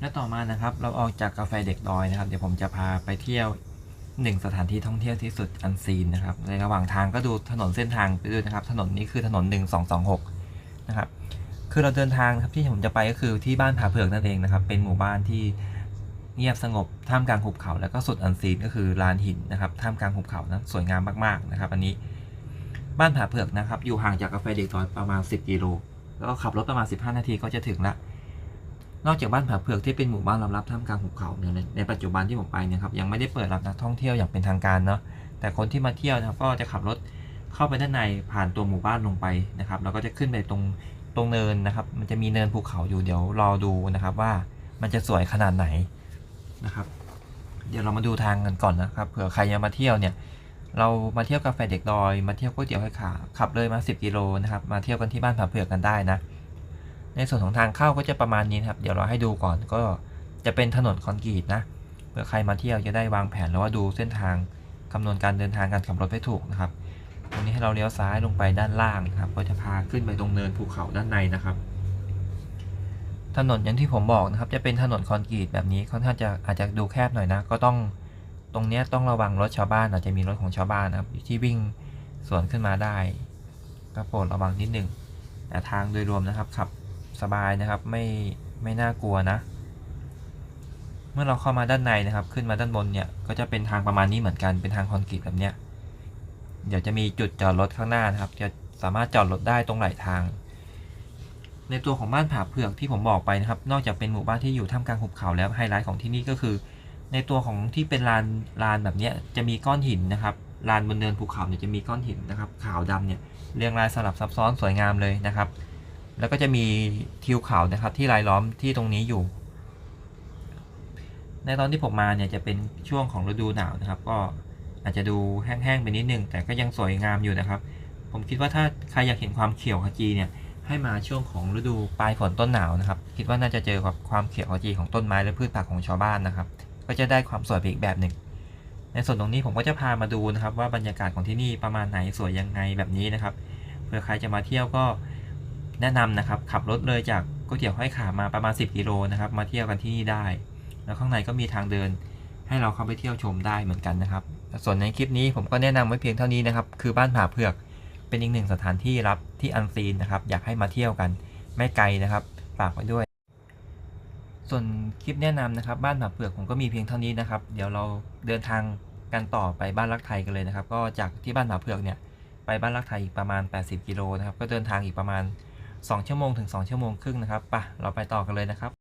และต่อมานะครับเราออกจากกาแฟเด็กดอยนะครับ เดี๋ยวผมจะพาไปเที่ยวหนึ่งสถานที่ท่องเที่ยวที่สุดอันซีนนะครับ ในระหว่างทางก็ดูถนนเส้นทางไปด้วยนะครับ ถนนนี้คือถนน 1226 นะครับ คือเราเดินทางครับที่ผมจะไปก็คือที่บ้านผาเผือกนั่นเองนะครับ เป็นหมู่บ้านที่เงียบสงบท่ามกลางหุบเขา แล้วก็สุดอันซีนก็คือลานหินนะครับท่ามกลางหุบเขานะสวยงามมากๆนะครับ อันนี้บ้านผาเผือกนะครับ อยู่ห่างจากกาแฟเด็กดอยประมาณ 10กิโลแล้วก็ขับรถประมาณ 15 นาทีก็จะถึงละ นอกจากบ้านผาเผือกที่เป็นหมู่บ้านลับๆท่ามกลางหุบเขาเนี่ยในปัจจุบันที่ผมไปเนี่ยครับยังไม่ได้เปิดรับนักท่องเที่ยวอย่างเป็นทางการเนาะแต่คนที่มาเที่ยวนะครับก็จะขับรถเข้าไปด้านในผ่านตัวหมู่บ้านลงไปนะครับแล้วก็จะขึ้นไปตรงตรงเนินนะครับ มันจะมีเนินภูเขาอยู่เดี๋ยวรอดูนะครับว่ามันจะสวยขนาดไหนนะครับ เดี๋ยวเรามาดูทางกันก่อนนะครับเผื่อใครจะมาเที่ยวเนี่ย เรามาเที่ยวกาแฟเด็กดอย มาเที่ยวก๋วยเตี๋ยวให้ขาขับเลยมา 10 กิโลนะครับมาเที่ยวกันที่บ้านผาเผือกกันได้นะ ในส่วนของทางเข้าก็จะประมาณนี้ครับ เดี๋ยวเราให้ดูก่อนก็จะเป็นถนนคอนกรีตนะเผื่อใครมาเที่ยวจะได้วางแผนแล้วว่าดูเส้นทางคำนวณการเดินทางการขับรถให้ถูกนะครับตรงนี้ให้เราเลี้ยวซ้ายลงไปด้านล่างนะครับ ก็จะพาขึ้นไปตรงเนินภูเขาด้านในนะครับ ถนนอย่างที่ผมบอกนะครับ จะเป็นถนนคอนกรีตแบบนี้ค่อนข้างจะอาจจะดูแคบหน่อยนะ ก็ต้องตรงนี้ต้องระวังรถชาวบ้านอาจจะมีรถของชาวบ้านนะครับที่วิ่งสวนขึ้นมาได้ก็โปรดระวังนิดหนึ่งแต่ทางโดยรวมนะครับขับ สบายนะครับ ไม่ไม่น่ากลัวนะ เมื่อเราเข้ามาด้านในนะครับ ขึ้นมาด้านบนเนี่ยก็จะเป็นทางประมาณนี้เหมือนกันเป็นทางคอนกรีตแบบเนี้ยเดี๋ยวจะมีจุดจอดรถข้างหน้านะครับ จะสามารถจอดรถได้ตรงไหลทาง ในตัวของบ้านผาเผือกที่ผมบอกไปนะครับ นอกจากเป็นหมู่บ้านที่อยู่ท่ามกลางหุบเขาแล้วไฮไลท์ของที่นี่ก็คือ ในตัวของที่เป็นลานลานแบบเนี้ยจะมีก้อนหินนะครับลานบนเนินภูเขาเนี่ยจะมีก้อนหินนะครับ ขาวดำเนี่ยเรียงรายสลับซับซ้อนสวยงามเลยนะครับ แล้วก็จะมีทิวเขานะครับที่รายล้อมที่ตรงนี้อยู่ ในตอนที่ผมมาเนี่ยจะเป็นช่วงของฤดูหนาวนะครับ ก็อาจจะดูแห้งๆไปนิดนึง แต่ก็ยังสวยงามอยู่นะครับ ผมคิดว่าถ้าใครอยากเห็นความเขียวขจีเนี่ยให้มาช่วงของฤดูปลายฝนต้นหนาวนะครับ คิดว่าน่าจะเจอกับความเขียวขจีของต้นไม้และพืชผักของชาวบ้านนะครับ ก็จะได้ความสวยอีกแบบหนึ่ง ในส่วนตรงนี้ผมก็จะพามาดูนะครับ ว่าบรรยากาศของที่นี่ประมาณไหนสวยยังไงแบบนี้นะครับเผื่อใครจะมาเที่ยวก็ แนะนำนะครับ ขับรถเลยจากก๋วยเตี๋ยวห้อยขามาประมาณ 10 กิโลนะครับ มาเที่ยวกันที่นี่ได้ แล้วข้างในก็มีทางเดิน ให้เราเข้าไปเที่ยวชมได้เหมือนกันนะครับ ส่วนในคลิปนี้ผมก็แนะนำไว้เพียงเท่านี้นะครับ คือบ้านผาเผือก เป็นอีกหนึ่งสถานที่รับที่อันซีนนะครับ อยากให้มาเที่ยวกัน ไม่ไกลนะครับ ฝากไว้ด้วย ส่วนคลิปแนะนำนะครับ บ้านผาเผือกผมก็มีเพียงเท่านี้นะครับ เดี๋ยวเราเดินทางกันต่อไปบ้านรักไทยกันเลยนะครับ ก็จากที่บ้านผาเผือกเนี่ย ไปบ้านรักไทยอีกประมาณ 80 กิโลนะครับ ก็เดินทางอีกประมาณ 2 ชั่วโมงถึง 2 ชั่วโมงครึ่งนะครับปะเราไปต่อกันเลยนะครับ